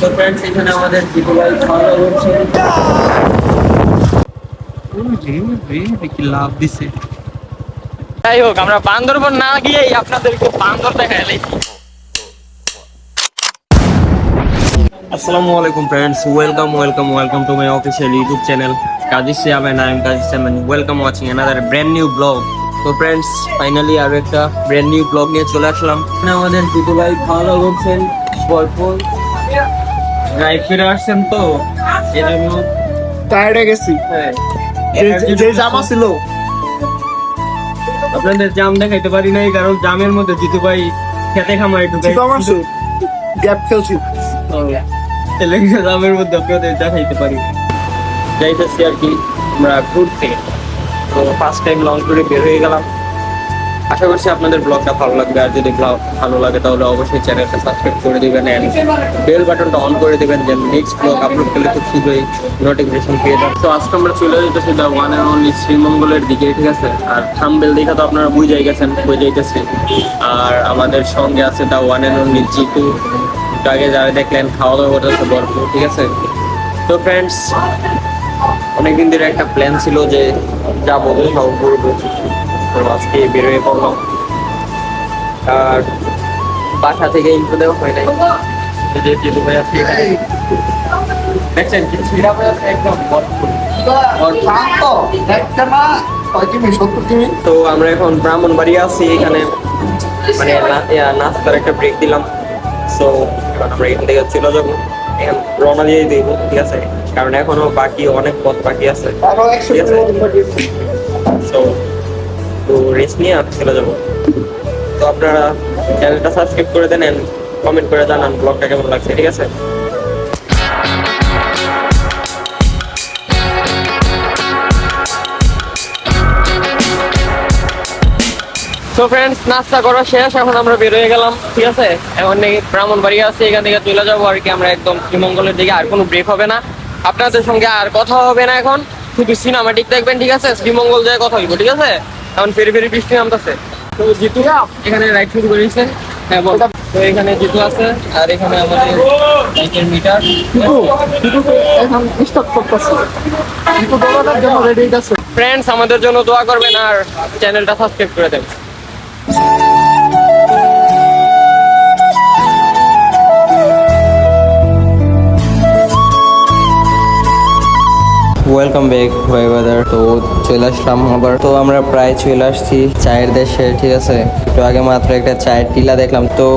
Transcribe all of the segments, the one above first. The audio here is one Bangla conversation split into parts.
তো ফ্রেন্ডস এখানে আমাদের জিতু ভাই খাওয়া দাওয়া লাভ দিছে। যাই হোক আমরা বান্দরবন না গিয়েই আপনাদেরকে বান্দর দেখা আসসালামু আলাইকুম friends welcome welcome welcome to my official YouTube channel কাজিস সিয়ামেন আই এম কাজিস Xiamen welcome watching another brand new vlog তো ফ্রেন্ডস ফাইনালি আরও একটা ব্র্যান্ড নিউ ব্লগ নিয়ে চলে আসলাম। আমাদের জিতু ভাই খাওয়া দাওয়া করছেন ভরপুর ড্রাইভ ফিরে আসছেন তো এই জন্য টায়ার্ডে গেছি। হ্যাঁ, যে- যে জামা ছিল। আপনাদের জাম দেখাইতে পারি নাই কারণ জামের মধ্যে জিতু ভাই খেতে খামাই ঢুকে গ্যাপ খেলছি এলাকা জামের মধ্যে আপনাদের দেখাইতে পারি। যাইতেছি আর কি আমরা ঘুরতে। তো ফার্স্ট টাইম লং ট্যুরে বের হয়ে গেলাম। আশা করছি আপনাদের ব্লগটা ভালো লাগবে। আর যদি ভালো লাগে, তাহলে অবশ্যই চ্যানেলটা সাবস্ক্রাইব করে দিবেন অ্যান্ড বেল বাটনটা অন করে দেবেন যে নেক্সট ব্লগ আপলোড করলে খুব শীঘ্রই নোটিফিকেশন পেয়ে যাবেন। তো আজকে আমরা চলে যেতেছি দ্য ওয়ান অ্যান্ড অনলি শ্রীমঙ্গলের দিকে, ঠিক আছে? আর থাম্বেল দেখা তো আপনারা বুঝাই গেছেন, বুঝে যাইতেছে আর আমাদের সঙ্গে আছে the one and only Jitu. আগে যারা দেখলেন খাওয়া দাওয়া করতেছে ভরপুর, ঠিক আছে? তো ফ্রেন্ডস অনেকদিন ধরে একটা প্ল্যান ছিল যে যাব কোথাও ঘুরবো। তো আজকে বেরোয় পড়লাম আর বাসা থেকে ইন্টু দেওয়া হয় নাই। যে জিতু ভাই আছে দেখছেন কি ছিড়া ভাই আছে একদম তো আমরা এখন ব্রাহ্মণবাড়ি আছি এখানে মানে নাস্তার একটা ব্রেক দিলাম। সো এখন আমরা এখান থেকে চলে যাব। এখন রওনা দিয়ে দিব ঠিক আছে? কারণ এখনও বাকি অনেক পথ বাকি আছে। ঠিক আছে। সো তো রেস্ট নিয়ে আমি চলে যাব। তো আপনারা চ্যানেলটা সাবস্ক্রাইব করে দেন কমেন্ট করে জানান ব্লগটা কেমন লাগছে, ঠিক আছে? তো ফ্রেন্ডস নাস্তা করা শেষ, এখন আমরা বের হয়ে গেলাম, ঠিক আছে? এখন নাকি ব্রাহ্মণবাড়ি আছে, এখান থেকে চলে যাব, আর কি আমরা একদম শ্রীমঙ্গলের দিকে, আর কোনো ব্রেক হবে না। আপনাদের সঙ্গে আর কথা হবে না এখন, শুধু সিনেমাটিক দেখবেন, ঠিক আছে? শ্রীমঙ্গল যায় কথা হইব ঠিক আছে? এখন ফেরি ফেরি বৃষ্টি নামতেছে। তো জিতু এখানে রাইড শুরু করেছে। হ্যাঁ বল। তো এখানে জিতু আছে আর এখানে আমাদের বাইকের মিটার। এখন স্টার্ট করতেছি। কিন্তু দৌড়ানোর জন্য রেডি আছে ফ্রেন্ডস আমাদের জন্য দোয়া করবেন আর চ্যানেলটা সাবস্ক্রাইব করে দেবেন। ওয়েলকাম ব্যাক ভাই বাদার তো চলে আসলাম আবার। তো আমরা প্রায় চলে আসছি চায়ের দেশে, ঠিক আছে? একটু আগে মাত্র একটা চায়ের টিলা দেখলাম। তো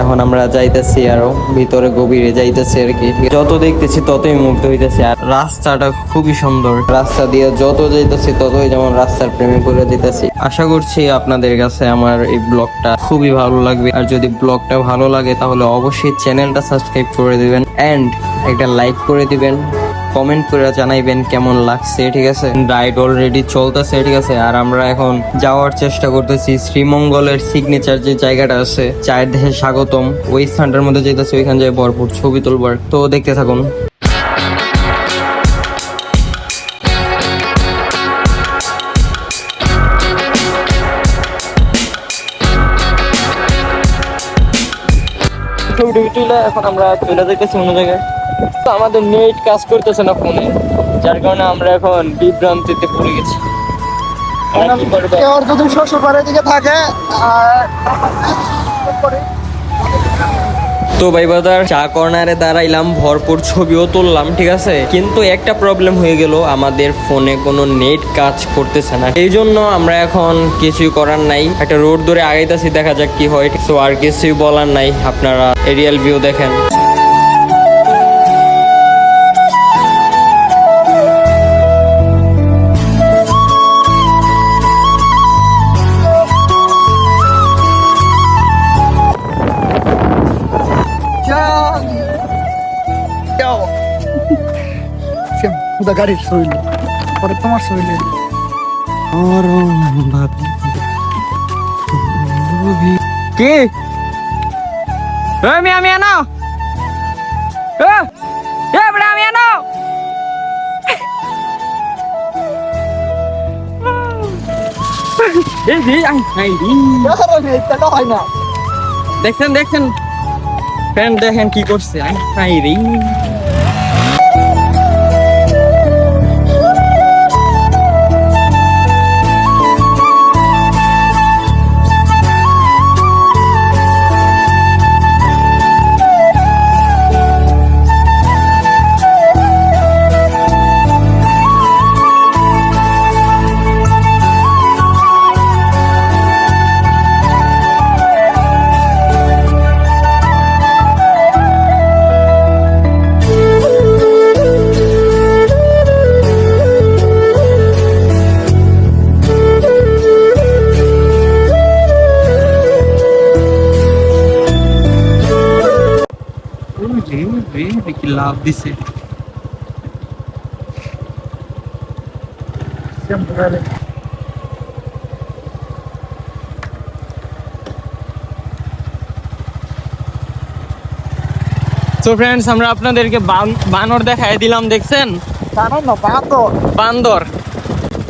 এখন আমরা যাইতেছি আরও, ভিতরে গভীরে যাইতেছি আর কি। যত দেখতেছি ততই মুগ্ধ হইতেছি। আর রাস্তাটা খুবই সুন্দর। রাস্তা দিয়ে যত যাইতেছি ততই যেমন রাস্তার প্রেমে পড়ে যেতেছি। আশা করছি আপনাদের কাছে আমার এই ব্লগটা খুবই ভালো লাগবে। আর যদি ব্লগটা ভালো লাগে তাহলে অবশ্যই চ্যানেলটা সাবস্ক্রাইব করে দিবেন। এন্ড একটা লাইক করে দিবেন। কমেন্ট করে জানাইবেন কেমন লাগছে, ঠিক আছে? রাইড অলরেডি চলতেছে, ঠিক আছে? আর আমরা এখন যাওয়ার চেষ্টা করতেছি শ্রীমঙ্গলের সিগনেচার যে জায়গাটা আছে চায়ের দেশে স্বাগতম। ওই স্থানটার মধ্যে যেতেছি ওইখান যায় ভরপুর ছবি তুলবার। তো দেখতে থাকুন। ছবি টবি এখন আমরা চলে যেতেছি অন্য জায়গায়। তো আমাদের নেট কাজ করতেছে না ফোনে, যার কারণে আমরা এখন বিভ্রান্তিতে পড়ে গেছি। শ্বশুর বাড়ির দিকে থাকে আর তো ভাই বাদার চা কর্নারে দাঁড়াইলাম, ভরপুর ছবিও তুললাম, ঠিক আছে? কিন্তু একটা প্রবলেম হয়ে গেল, আমাদের ফোনে কোনো নেট কাজ করতেছে না। এই জন্য আমরা এখন কিছুই করার নাই। একটা রোড ধরে আগাইতেছি, দেখা যাক কি হয়। তো আর কিছুই বলার নাই, আপনারা এরিয়াল ভিউ দেখেন। ওটা গাড়ির শরীর পরে তোমার শরীর কি? আমি আমি আনো আমি দেখছেন দেখছেন। ফ্রেন্ড দেখেন কি করছে। আই হাই রে। কি লাভ দিছে? তো ফ্রেন্ডস আমরা আপনাদেরকে বানর দেখায় দিলাম দেখছেন? না বান্দর।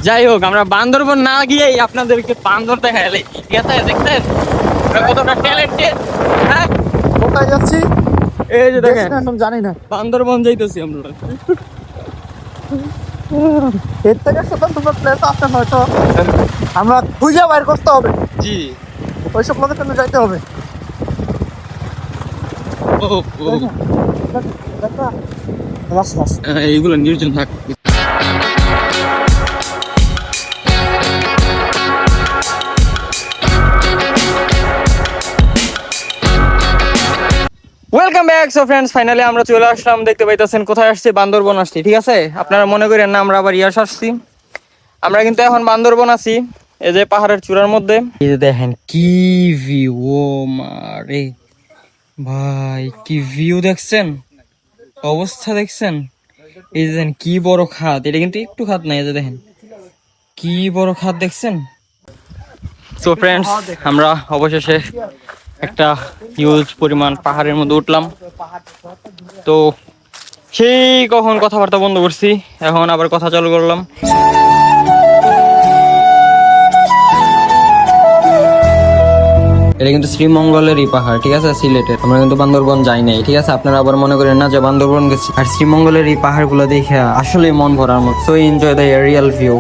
যাই হোক আমরা বান্দরবন না গিয়েই আপনাদেরকে বান্দর। ঠিক আছে দেখছেন? কতটা ট্যালেন্টেড হ্যাঁ? কোথায় যাচ্ছি? এই যে দেখেন। জানি না। বান্দরবন যাইতেছি আমরা। এর থেকে স্বতন্ত্র প্লেস আছে হয়তো আমরা খুঁজে বাইর করতে হবে। জি। ওইসব লোকেশনে যাইতে হবে। রাস্তা এইগুলো নির্জন থাক। ব্যাক। সো ফ্রেন্ডস ফাইনালি আমরা চলে আসলাম দেখতে পাইতেছেন কোথায় আসছি? বান্দরবন আসছি ঠিক আছে? আপনারা মনে করেন না আমরা আবার ইয়াস আসছি। আমরা কিন্তু এখন বান্দরবন আছি এই যে পাহাড়ের চূড়ার মধ্যে। এই যে দেখেন কি ভিউ ও মারে ভাই কি ভিউ দেখছেন? অবস্থা দেখছেন? এই যে দেখেন কি বড় খাত এটা কিন্তু একটু খাত নাই এই যে দেখেন। কি বড় খাত দেখছেন? তো ফ্রেন্ডস আমরা অবশেষে একটা হিউজ পরিমাণ পাহাড়ের মধ্যে উঠলাম। তো সেই কখন কথাবার্তা বন্ধ করছি, এখন আবার কথা চালু করলাম। এটা কিন্তু শ্রীমঙ্গলেরই পাহাড়, ঠিক আছে? সিলেটের। আমরা কিন্তু বান্দরবন যাই নাই, ঠিক আছে? আপনারা আবার মনে করেন না যে বান্দরবন গেছি। আর শ্রীমঙ্গলের এই পাহাড়গুলো দেখে আসলে মন ভরার মতো। So enjoy the real view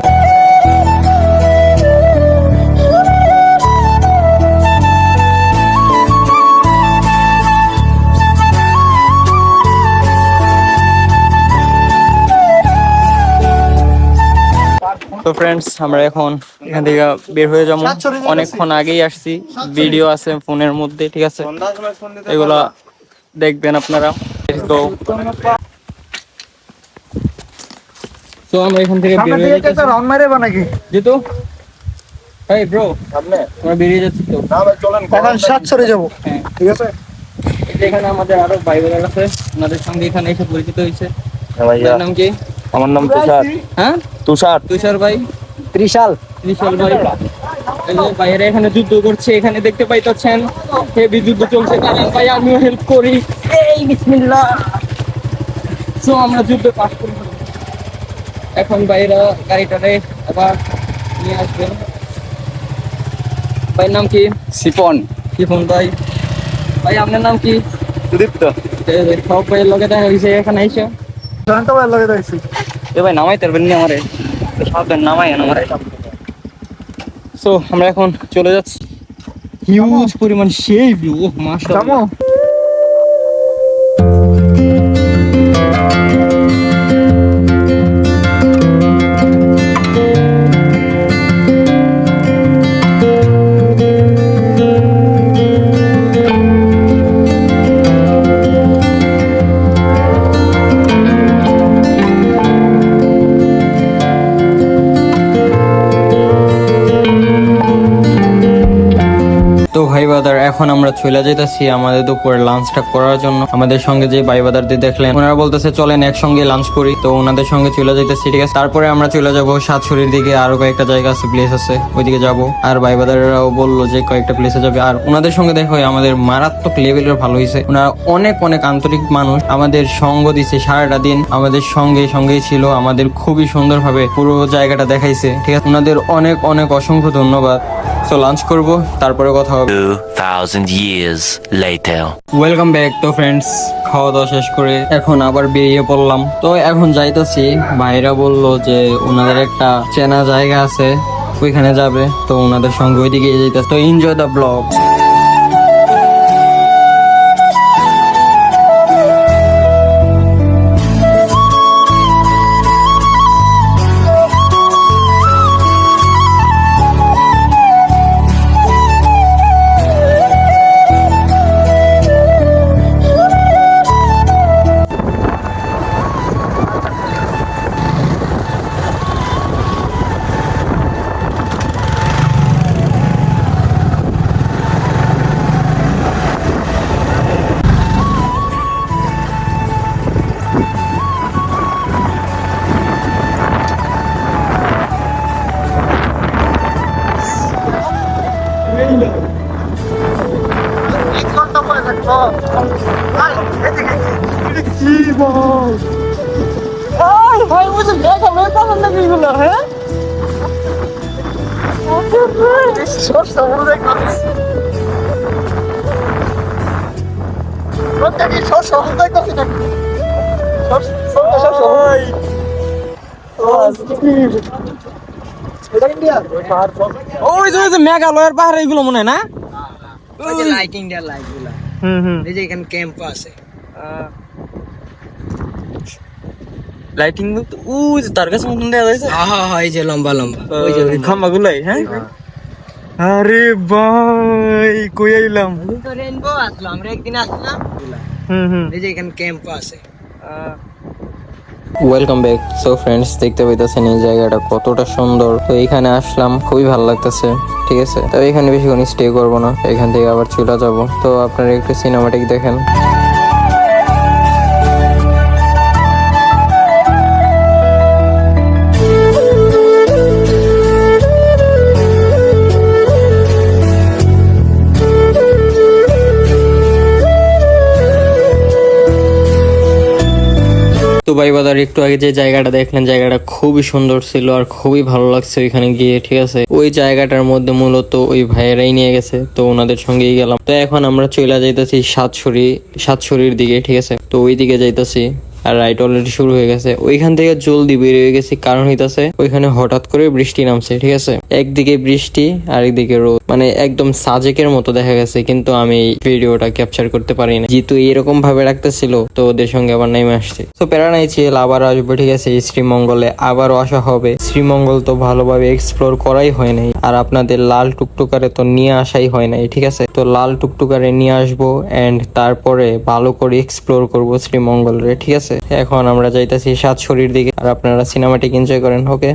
তো ফ্রেন্ডস আমরা এখন এখান থেকে বের হয়ে যাব। অনেকক্ষণ আগেই আসছি। ভিডিও আছে ফোনের মধ্যে ঠিক আছে? এগুলা দেখবেন আপনারা। তো আমরা এখান থেকে বের সামনে হয়ে যাচ্ছি। রাউন্ড মারে বা নাকি এই ব্রো আমরা বেরিয়ে যাচ্ছি তো। এখন সাত সরে যাব হ্যাঁ। ঠিক আছে? এখানে আমাদের আরও ভাই বোনেরা আছে। ওনাদের সঙ্গে এখানে এসে পরিচিত হয়েছে। আপনার নাম কি? আমার নাম তুষার। হ্যাঁ? তুষার। তুষার ভাই? ত্রিশাল। ত্রিশাল ভাই। বাইরে এখানে যুদ্ধ করছে এখানে দেখতে পাইতেছেন। হেভি যুদ্ধ চলছে। কারণ ভাই আমিও হেল্প করি। এই বিসমিল্লাহ। সো আমরা যুদ্ধে পাশ করি। এখন বাইরা গাড়িটারে আবার নিয়ে আসবেন ভাইয়ের নাম কি? সিপন শিফন ভাই। ভাই আপনার নাম কি? সুদীপ্ত। সব ভাইয়ের লগে দেখা হয়েছে এখানে আইসা। জয়ন্ত ভাই লগে রয়েছি এ ভাই নামাইতে পারবেন নি আমারে। সাবধান নামাই আমারে। সো আমরা এখন চলে যাচ্ছি। হিউজ পরিমাণ সেই ভিউ ও মাশাআল্লাহ। ভাই বাদার এখন আমরা চলে যেতেছি আমাদের দুপুরের লাঞ্চটা করার জন্য। আমাদের সঙ্গে যে ভাই বাদারদের দেখলেন, ওনারা বলতেছে, চলেন একসঙ্গে লাঞ্চ করি। তো ওনাদের সঙ্গে চলে যেতেছি ঠিক আছে? তারপরে আমরা চলে যাব সাতছড়ির দিকে। আরও কয়েকটা জায়গা আছে প্লেস আছে, ওইদিকে যাব। আর ভাই বাদাররাও বলল যে কয়েকটা প্লেসে যাবে। আর ওনাদের সঙ্গে দেখা, আমাদের মারাত্মক লেভেলের ভালো হয়েছে ওনারা অনেক অনেক আন্তরিক মানুষ। আমাদের সঙ্গ দিছে সারাটা দিন। আমাদের সঙ্গে, সঙ্গেই ছিল। আমাদের খুবই সুন্দরভাবে পুরো জায়গাটা দেখাইছে, ঠিক আছে? ওনাদের অনেক অনেক অসংখ্য ধন্যবাদ। সো লাঞ্চ করব, তারপরে কথা হবে। 2,000 years later. ওয়েলকাম ব্যাক তো ফ্রেন্ডস খাওয়া দাওয়া শেষ করে এখন আবার বেরিয়ে পড়লাম। তো এখন যাইতেছি ভাইরা বলল যে ওনাদের একটা চেনা জায়গা আছে ওইখানে যাবে তো ওনাদের সঙ্গে ওইদিকে যাইতেছে। তো এনজয় দ্য ব্লগ ওই যে ওই যে মেঘালয়ের পাহাড় এগুলো মনে হয় না? লাইটিং দেওয়ার লাইট হুম হুম। এই যে এখানে ক্যাম্প আছে। লাইটিং ওই যে তার কাছে মতন দেওয়া হয়েছে? হ্যাঁ হ্যাঁ হ্যাঁ, এই যে লম্বা লম্বা। ওই যে খাম্বা গুলাই হ্যাঁ? আরে ভাই কই আইলাম? তো রেনবো আসলো আমরা একদিন আসলাম। হুম হুম। এই যে এখানে ক্যাম্প আছে। ওয়েলকাম ব্যাক সো ফ্রেন্ডস দেখতে পাইতেছেন এই জায়গাটা কতটা সুন্দর। তো এখানে আসলাম, খুবই ভালো লাগতেছে, ঠিক আছে? তবে এখানে বেশিক্ষণ স্টে করব না, এখান থেকে আবার চলে যাব। তো আপনারা একটু সিনেমাটিক দেখেন। তো ভাই বাজার একটু আগে যে জায়গাটা দেখলেন, জায়গাটা খুবই সুন্দর ছিল আর খুবই ভালো লাগছে ওইখানে গিয়ে, ঠিক আছে? ওই জায়গাটার মধ্যে মূলত ওই ভাইয়েরাই নিয়ে গেছে, তো ওনাদের সঙ্গেই গেলাম। তো এখন আমরা চলে যাইতেছি সাতছড়ি সাতছড়ির দিকে, ঠিক আছে? তো ওই দিকে যাইতেছি। আর রাইট অলরেডি শুরু হয়ে গেছে। ওইখান থেকে জলদি বেরিয়ে গেছি, কারণ হইতাছে ওইখানে হঠাৎ করে বৃষ্টি নামছে, ঠিক আছে? একদিকে বৃষ্টি আর একদিকে রোদ। মানে একদম সাজেকের মতো দেখা গেছে, কিন্তু আমি ভিডিওটা ক্যাপচার করতে পারি না যেহেতু এরকম ভাবে রাখতেছিল, তো ওদের সঙ্গে আবার নেমে আসছে। তো প্যারা নাই ছিল আবার আসবে, ঠিক আছে? শ্রীমঙ্গলে আবারও আসা হবে। শ্রীমঙ্গল তো ভালোভাবে এক্সপ্লোর করাই হয় নাই, আর আপনাদের লাল টুকটুকারে তো নিয়ে আসাই হয় নাই, ঠিক আছে? তো লাল টুকটুকারে নিয়ে আসব এন্ড তারপরে ভালো করে এক্সপ্লোর করব শ্রীমঙ্গলের ঠিক আছে? এখন আমরা যাইতেছি শরীর দিকে আর আপনারা সিনেমাটিক এনজয় করেন ওকে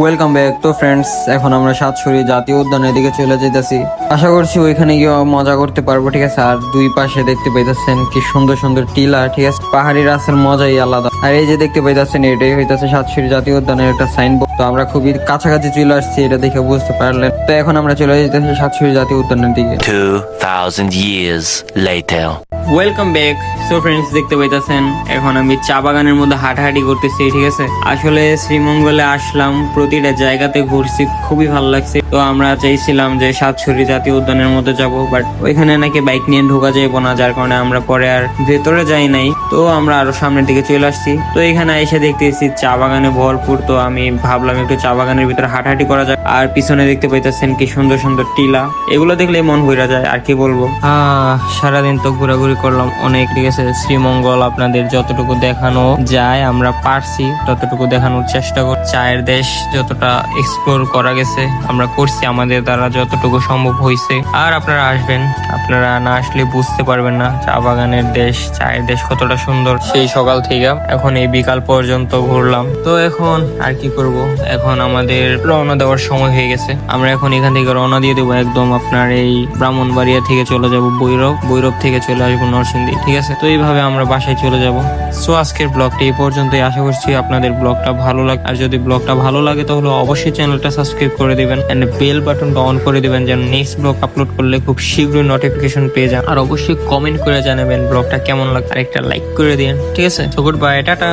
ওয়েলকাম ব্যাক তো ফ্রেন্ডস এখন আমরা সাতছড়ি জাতীয় উদ্যানের দিকে চলে যেতেছি আশা করছি ওইখানে গিয়ে মজা করতে পারব ঠিক আছে? আর দুই পাশে দেখতে পাইতেছেন কি সুন্দর সুন্দর টিলা ঠিক আছে? পাহাড়ি রাস্তার মজাই আলাদা। আর এই যে দেখতে পাইতেছেন এটাই হইতেছে সাতছড়ি জাতীয় উদ্যানের একটা সাইনবোর্ড তো আমরা খুবই কাছাকাছি চলে আসছি এটা দেখে বুঝতে পারলেন। তো এখন আমরা চলে যেতেছি সাতছড়ি জাতীয় উদ্যানের দিকে। 2,000 years later. Welcome back so friends দেখতে পাইতেছেন, এখন আমি চা বাগানের মধ্যে হাঁটাহাঁটি করতেছি, ঠিক আছে? আসলে শ্রীমঙ্গলে আসলাম, প্রতিটা জায়গাতে ঘুরছি, খুবই ভালো লাগছে। তো আমরা চাইছিলাম যে সাতছড়ি জাতীয় উদ্যানের মধ্যে যাব বাট ওইখানে নাকি বাইক নিয়ে ঢোকা যাইবো না, যার কারণে আমরা পরে আর ভেতরে যাই নাই। তো আমরা আরও সামনের দিকে চলে আসছি। তো এখানে এসে দেখতেছি চা বাগানে ভরপুর, তো আমি ভাবলাম একটু চা বাগানের ভিতরে হাঁটাহাঁটি করা যায় আর পিছনে দেখতে পাইতেছেন কি সুন্দর সুন্দর টিলা, এগুলো দেখলে মন ভরে যায়, আর কি বলব? আহ, সারাদিন তো ঘোরাঘুরি করলাম অনেক, ঠিক আছে? শ্রীমঙ্গল আপনাদের যতটুকু দেখানো যায়, আমরা পারছি ততটুকু দেখানোর চেষ্টা করি, চায়ের দেশ যতটা এক্সপ্লোর করা গেছে, আমরা করছি, আমাদের দ্বারা যতটুকু সম্ভব হয়েছে আর আপনারা আসবেন, আপনারা না আসলে বুঝতে পারবেন না, চা বাগানের দেশ, চায়ের দেশ কতটা সুন্দর। সেই সকাল থেকে এখন এই বিকাল পর্যন্ত ঘুরলাম। তো এখন আর কি করব? এখন আমাদের রওনা দেওয়ার সময় হয়ে গেছে। আমরা এখন এখান থেকে রওনা দিয়ে দেবো একদম আপনার এই ব্রাহ্মণবাড়িয়া থেকে চলে যাব বৈরব। বৈরব থেকে চলে আসব গাজীপুর নরসিংদী, ঠিক আছে? তো এইভাবে আমরা বাসায় চলে যাব। সো আজকের ব্লগটা এই পর্যন্তই। আশা করছি আপনাদের ব্লগটা ভালো লাগে আর যদি ব্লগটা ভালো লাগে, তাহলে অবশ্যই চ্যানেলটা সাবস্ক্রাইব করে দিবেন এন্ড বেল বাটনটা অন করে দিবেন যেন নেক্সট ব্লগ আপলোড করলে খুব শীঘ্রই নোটিফিকেশন পেয়ে যান। আর অবশ্যই কমেন্ট করে জানাবেন ব্লগটা কেমন লাগে আর একটা লাইক করে দিন, ঠিক আছে? তো গুড বাই টাটা!